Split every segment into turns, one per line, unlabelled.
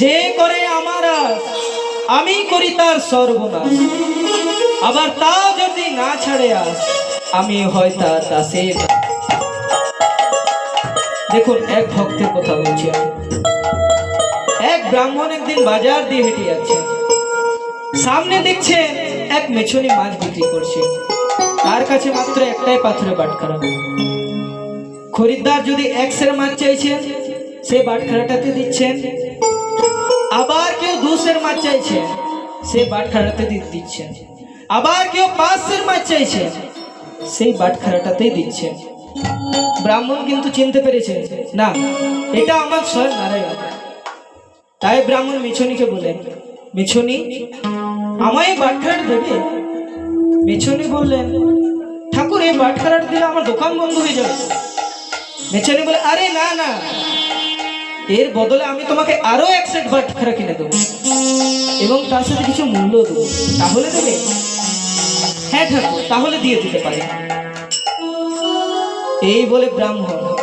যে করে আমার আমি করি তার সর্বনাশ। আবার তাও যদি না ছাড়ে আস আমি হয় তার দাসের দেখুন, এক ভক্তের কথা বলছি আমি। এক ব্রাহ্মণ একদিন বাজার দিয়ে হেঁটে যাচ্ছে। সামনে দেখছে এক মেছনি মাছ বিক্রি করছে। তার কাছে মাত্র একটাই পাথরে বাটখারা। খরিদ্দার যদি একশের মাছ চাইছেন সে বাটখারাটাতে দিচ্ছেন। আবার কেউ দুশের মাছ চাইছে সে বাটখারাতে দি- দিচ্ছেন আবার কেউ পাঁচশের মাছ চাইছে, সেই বাটখারাটাতেই দিচ্ছেন ব্রাহ্মণ কিন্তু চিনতে পেরেছে, না, এটা আমার স্বয়ং নারায়ণ। তাই ব্রাহ্মণ মিছনিকে বলেন মিছনি, আমায় বাটখারাট দেবে মিছনি বললেন ঠাকুর, এই বাটখারাট দিলে আমার দোকান বন্ধ হয়ে যাবে। মিছনি বলে, আরে না না এর বদলে আমি তোমাকে আরও এক সেট বাটখারা কিনে দেবো। এবং তার সাথে কিছু মূল্য দেবো। তাহলে দেবে? হ্যাঁ ঠাকুর, তাহলে দিয়ে দিতে পারি। এই বলে ব্রাহ্মণ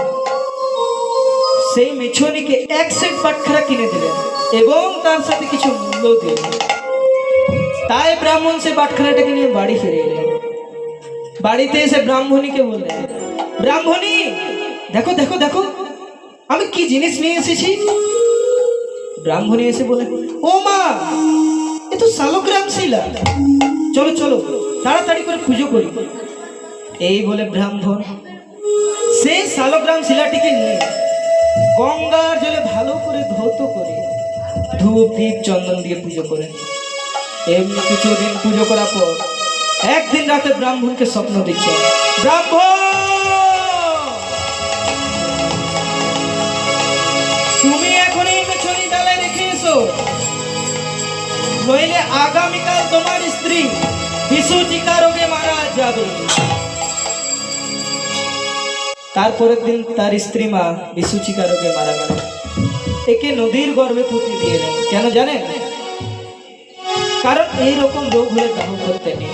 সেই মিছনিকে এক সেট বাটখারা কিনে দিলেন এবং তার সাথে কিছু মূল্য দিলেন। তাই ব্রাহ্মণ সে বাটখারাটাকে নিয়ে বাড়ি ফিরে এলেন। বাড়িতে এসে ব্রাহ্মণীকে বললেন, ব্রাহ্মণী, দেখো দেখো দেখো আমি কি জিনিস নিয়ে এসেছি? ব্রাহ্মণী এসে বলে, ও মা, এ তো শালগ্রাম শিলা চলো চলো, তাড়াতাড়ি করে পুজো করি। এই বলে ব্রাহ্মণ সেই শালগ্রাম শিলাটিকে নিয়ে গঙ্গার জলে ভালো করে ধৌত করে ধূপ, দীপ, চন্দন দিয়ে পুজো করে। এমনি কিছুদিন পুজো করার পর একদিন রাতে ব্রাহ্মণকে স্বপ্ন দিচ্ছে ব্রাহ্মণ তারপরের দিন তার স্ত্রী মা বিশুচিকা রোগে মারা গেল। একে নদীর গর্ভে পুঁতে দিয়ে এলেন কেন জানেন? কারণ এই রকম রোগ হলে দাহ করতে নেই।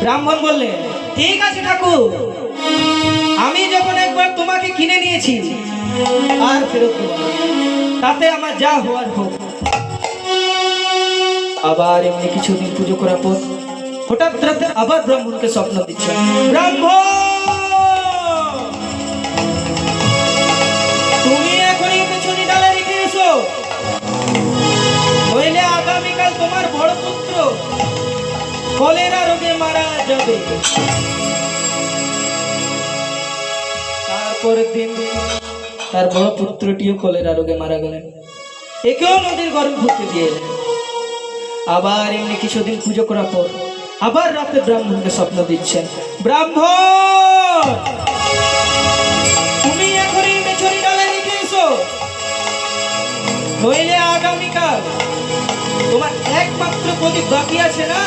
ব্রাহ্মণ বললেন ঠিক আছে ঠাকুর, আমি যখন একবার তোমাকে কিনে নিয়েছি, আর ফেরত তাতে আমার যা হওয়ার হোক। আবার এমনি কিছুদিন পুজো করার পর হঠাৎ রাতে আবার ব্রাহ্মণকে স্বপ্ন দিচ্ছে ব্রাহ্মণ! কলেরা রোগে মারা তারপরের দিন তার বড় পুত্রটিও কলেরা রোগে মারা গেলেন। একেও নদীর গর্ভে ভুগতে দিয়ে এলেন। আবার এমনি কিছুদিন পুজো করার পর আবার রাতে ব্রাহ্মণকে স্বপ্ন দিচ্ছেন। ব্রাহ্মণ! তুমি এখনই মেছরি ডালে রেখে এসো। আগামীকাল তোমার একমাত্র প্রদীপ বাকি আছে না?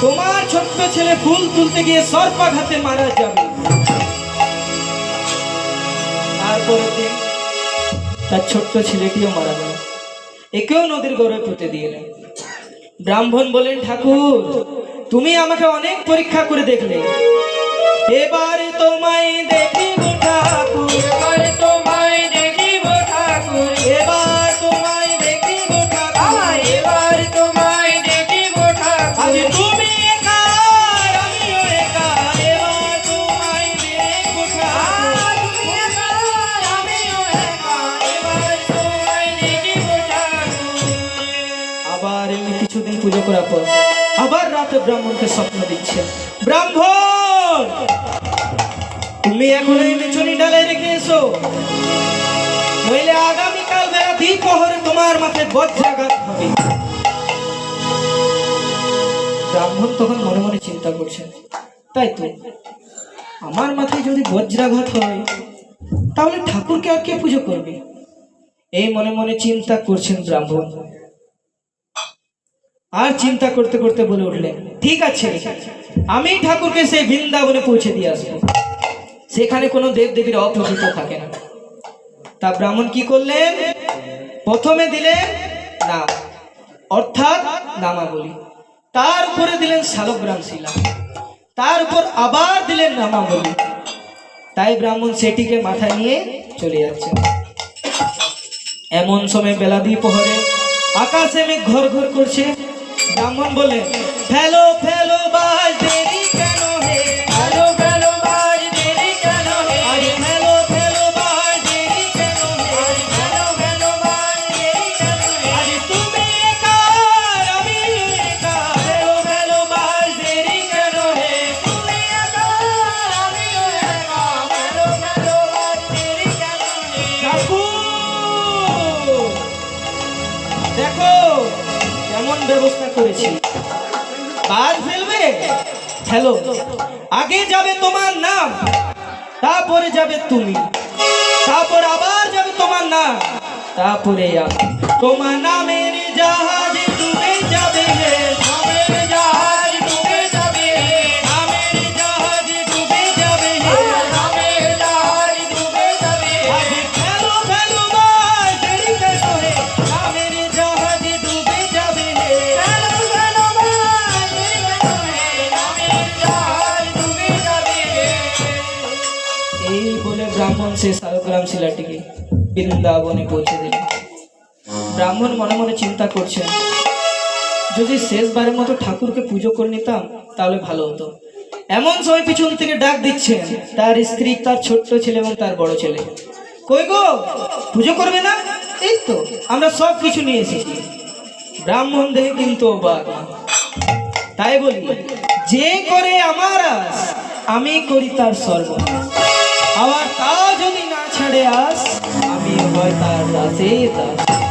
তোমার ছোট্ট ছেলে ফুল তুলতে গিয়ে সর্পাঘাতে মারা যাবে। তারপরের দিন তার ছোট্ট ছেলেটিও মারা গেল। একেও নদীর গরে পুঁতে দিলেন ব্রাহ্মণ বলেন, ঠাকুর, তুমি আমাকে অনেক পরীক্ষা করে দেখলে। এবারে তোমায় দেখিব আবার এমনি কিছুদিন পুজো করার পর আবার রাতে ব্রাহ্মণকে স্বপ্ন দিচ্ছে ব্রাহ্মণ! তুমি এখন এই মেছনি ডালে রেখে এসো। মনে মনে হয় ঠাকুরকে আর কে পুজো করবে? এই মনে মনে চিন্তা করছেন ব্রাহ্মণ। আর চিন্তা করতে করতে বলে উঠলেন ঠিক আছে, আমি ঠাকুরকে সেই বৃন্দাবনে পৌঁছে দিয়ে আসব। সেখানে কোনো দেব দেবীর অপ্রতিত থাকে না। তা ব্রাহ্মণ কি করলেন? প্রথমে দিলেন নাম অর্থাৎ নামাবলী তার উপরে দিলেন শালগ্রাম শিলা। তার উপর আবার দিলেন নামাবলী তাই ব্রাহ্মণ সেটিকে মাথায় নিয়ে চলে যাচ্ছে। এমন সময় বেলা দিয়ে পহরে আকাশে মেঘ ঘর ঘর করছে। ব্রাহ্মণ বলে ফেলো ফেলো বাজ দেরি কেন হে?
ফেলো ফেলো বাজ দেরি কেন হে?
আরে ফেলো ফেলো বাজ দেরি কেন হে?
ফেলো ফেলো বাজ দেরি কেন হে?
আরে তুমি একা আমি একা ফেলো ফেলো বাজ দেরি কেন হে?
তুমি একা আমিও একা ফেলো ফেলো বাজ দেরি কেন হে?
দেখো কেমন ব্যবস্থা করেছি। কাজ ফেলবে? হ্যালো আগে যাবে তোমার নাম, তারপরে যাবে তুমি। তারপর আবার যাবে তোমার নাম, তারপরে তোমার নামের জাহাজ এই বলে ব্রাহ্মণ সে শালগ্রাম শিলাটিকে বৃন্দাবনে পৌঁছে দিল ব্রাহ্মণ মনে মনে চিন্তা করছেন, যদি শেষবারের মতো ঠাকুরকে পুজো করে নিতাম, তাহলে ভালো হতো। এমন সময় পিছন থেকে ডাক দিচ্ছেন, তার স্ত্রী, তার ছোট্ট ছেলে এবং তার বড় ছেলে। কই গো, পুজো করবে না? এই তো, আমরা সব কিছু নিয়ে এসেছি। ব্রাহ্মণ দেখে কিন্তু তাই বলি, যে করে আমার আমি করি তার সর্বনাশ। আবার তা যদি না ছেড়ে আস আমি হয় তার দাসে দাস